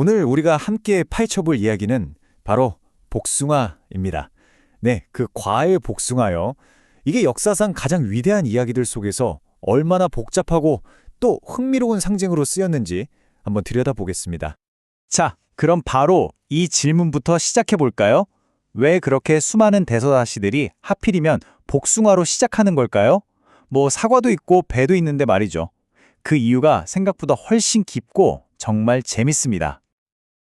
오늘 우리가 함께 파헤쳐볼 이야기는 바로 복숭아입니다. 네, 그 과일 복숭아요. 이게 역사상 가장 위대한 이야기들 속에서 얼마나 복잡하고 또 흥미로운 상징으로 쓰였는지 한번 들여다보겠습니다. 자, 그럼 바로 이 질문부터 시작해 볼까요? 왜 그렇게 수많은 대서사시들이 하필이면 복숭아로 시작하는 걸까요? 뭐 사과도 있고 배도 있는데 말이죠. 그 이유가 생각보다 훨씬 깊고 정말 재밌습니다.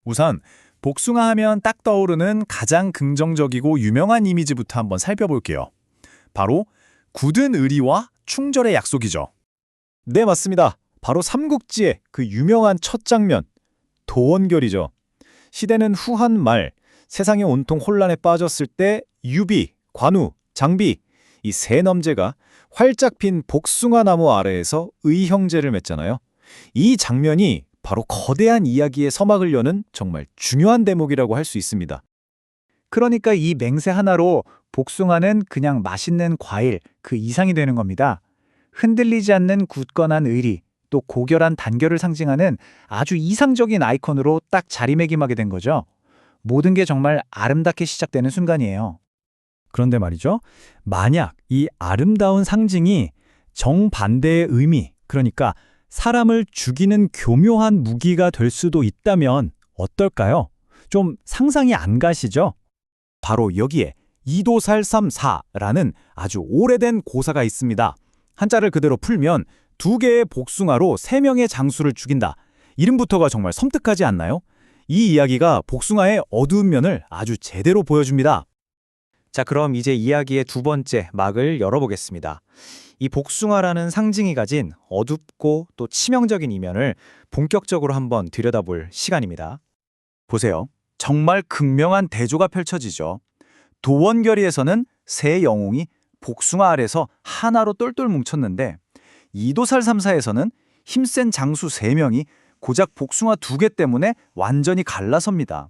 우선 복숭아 하면 딱 떠오르는 가장 긍정적이고 유명한 이미지부터 한번 살펴볼게요. 바로 굳은 의리와 충절의 약속이죠. 네, 맞습니다. 바로 삼국지의 그 유명한 첫 장면, 도원결이죠. 시대는 후한 말, 세상이 온통 혼란에 빠졌을 때 유비, 관우, 장비 이세 남제가 활짝 핀 복숭아 나무 아래에서 의형제를 맺잖아요. 이 장면이 바로 거대한 이야기의 서막을 여는 정말 중요한 대목이라고 할 수 있습니다. 그러니까 이 맹세 하나로 복숭아는 그냥 맛있는 과일 그 이상이 되는 겁니다. 흔들리지 않는 굳건한 의리, 또 고결한 단결을 상징하는 아주 이상적인 아이콘으로 딱 자리매김하게 된 거죠. 모든 게 정말 아름답게 시작되는 순간이에요. 그런데 말이죠. 만약 이 아름다운 상징이 정반대의 의미, 그러니까 사람을 죽이는 교묘한 무기가 될 수도 있다면 어떨까요? 좀 상상이 안 가시죠? 바로 여기에 이도살삼사라는 아주 오래된 고사가 있습니다. 한자를 그대로 풀면 두 개의 복숭아로 세 명의 장수를 죽인다. 이름부터가 정말 섬뜩하지 않나요? 이 이야기가 복숭아의 어두운 면을 아주 제대로 보여줍니다. 자, 그럼 이제 이야기의 두 번째 막을 열어보겠습니다. 이 복숭아라는 상징이 가진 어둡고 또 치명적인 이면을 본격적으로 한번 들여다볼 시간입니다. 보세요. 정말 극명한 대조가 펼쳐지죠. 도원결의에서는 세 영웅이 복숭아 아래서 하나로 똘똘 뭉쳤는데 이도살 삼사에서는 힘센 장수 세명이 고작 복숭아 두개 때문에 완전히 갈라섭니다.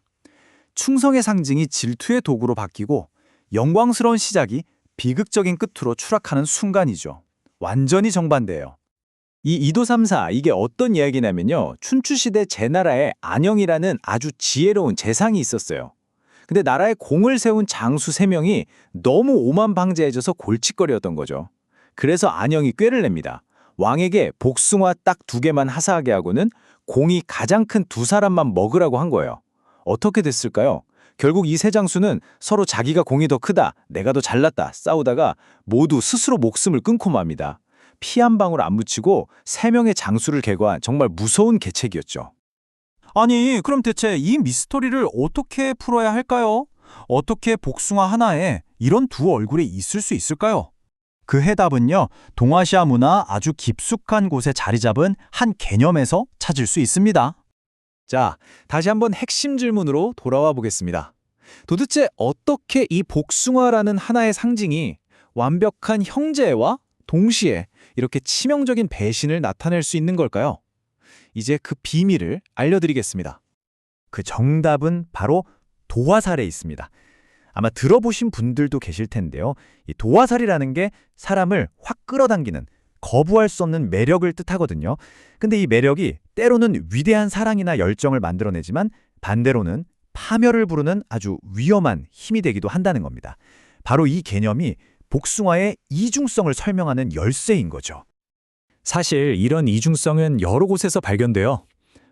충성의 상징이 질투의 도구로 바뀌고 영광스러운 시작이 비극적인 끝으로 추락하는 순간이죠. 완전히 정반대예요. 이 이도삼사 이게 어떤 이야기냐면요. 춘추시대 제나라에 안영이라는 아주 지혜로운 재상이 있었어요. 근데 나라에 공을 세운 장수 세명이 너무 오만방자해져서 골칫거리였던 거죠. 그래서 안영이 꾀를 냅니다. 왕에게 복숭아 딱 두 개만 하사하게 하고는 공이 가장 큰 두 사람만 먹으라고 한 거예요. 어떻게 됐을까요? 결국 이 세 장수는 서로 자기가 공이 더 크다, 내가 더 잘났다 싸우다가 모두 스스로 목숨을 끊고 맙니다. 피 한 방울 안 묻히고 세 명의 장수를 개거한 정말 무서운 계책이었죠. 아니, 그럼 대체 이 미스터리를 어떻게 풀어야 할까요? 어떻게 복숭아 하나에 이런 두 얼굴이 있을 수 있을까요? 그 해답은요, 동아시아 문화 아주 깊숙한 곳에 자리 잡은 한 개념에서 찾을 수 있습니다. 자, 다시 한번 핵심 질문으로 돌아와 보겠습니다. 도대체 어떻게 이 복숭아라는 하나의 상징이 완벽한 형제와 동시에 이렇게 치명적인 배신을 나타낼 수 있는 걸까요? 이제 그 비밀을 알려드리겠습니다. 그 정답은 바로 도화살에 있습니다. 아마 들어보신 분들도 계실 텐데요. 이 도화살이라는 게 사람을 확 끌어당기는 거부할 수 없는 매력을 뜻하거든요. 근데 이 매력이 때로는 위대한 사랑이나 열정을 만들어내지만 반대로는 파멸을 부르는 아주 위험한 힘이 되기도 한다는 겁니다. 바로 이 개념이 복숭아의 이중성을 설명하는 열쇠인 거죠. 사실 이런 이중성은 여러 곳에서 발견돼요.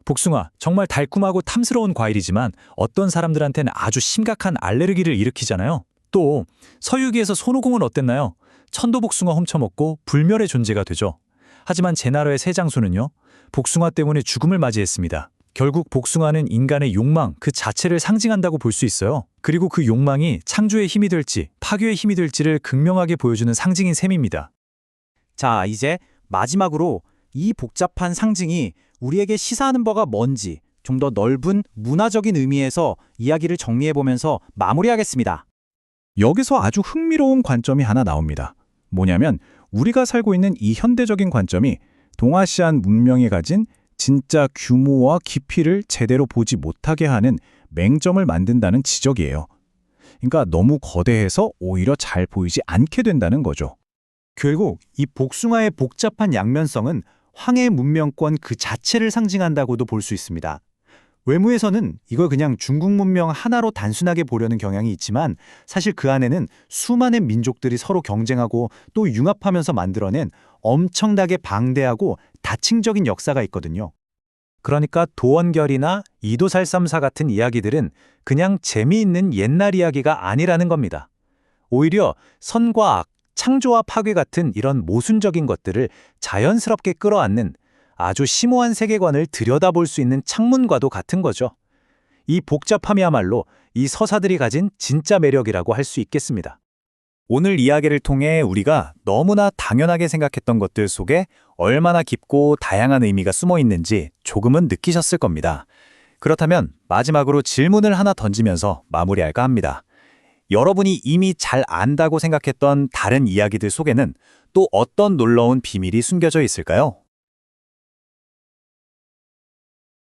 복숭아, 정말 달콤하고 탐스러운 과일이지만 어떤 사람들한테는 아주 심각한 알레르기를 일으키잖아요. 또 서유기에서 손오공은 어땠나요? 천도복숭아 훔쳐먹고 불멸의 존재가 되죠. 하지만 제나라의 세 장수는요. 복숭아 때문에 죽음을 맞이했습니다. 결국 복숭아는 인간의 욕망 그 자체를 상징한다고 볼 수 있어요. 그리고 그 욕망이 창조의 힘이 될지 파괴의 힘이 될지를 극명하게 보여주는 상징인 셈입니다. 자, 이제 마지막으로 이 복잡한 상징이 우리에게 시사하는 바가 뭔지 좀 더 넓은 문화적인 의미에서 이야기를 정리해보면서 마무리하겠습니다. 여기서 아주 흥미로운 관점이 하나 나옵니다. 뭐냐면 우리가 살고 있는 이 현대적인 관점이 동아시안 문명이 가진 진짜 규모와 깊이를 제대로 보지 못하게 하는 맹점을 만든다는 지적이에요. 그러니까 너무 거대해서 오히려 잘 보이지 않게 된다는 거죠. 결국 이 복숭아의 복잡한 양면성은 황해 문명권 그 자체를 상징한다고도 볼 수 있습니다. 외무에서는 이걸 그냥 중국 문명 하나로 단순하게 보려는 경향이 있지만 사실 그 안에는 수많은 민족들이 서로 경쟁하고 또 융합하면서 만들어낸 엄청나게 방대하고 다층적인 역사가 있거든요. 그러니까 도원결이나 이도살삼사 같은 이야기들은 그냥 재미있는 옛날 이야기가 아니라는 겁니다. 오히려 선과 악, 창조와 파괴 같은 이런 모순적인 것들을 자연스럽게 끌어안는 아주 심오한 세계관을 들여다볼 수 있는 창문과도 같은 거죠. 이 복잡함이야말로 이 서사들이 가진 진짜 매력이라고 할 수 있겠습니다. 오늘 이야기를 통해 우리가 너무나 당연하게 생각했던 것들 속에 얼마나 깊고 다양한 의미가 숨어 있는지 조금은 느끼셨을 겁니다. 그렇다면 마지막으로 질문을 하나 던지면서 마무리할까 합니다. 여러분이 이미 잘 안다고 생각했던 다른 이야기들 속에는 또 어떤 놀라운 비밀이 숨겨져 있을까요?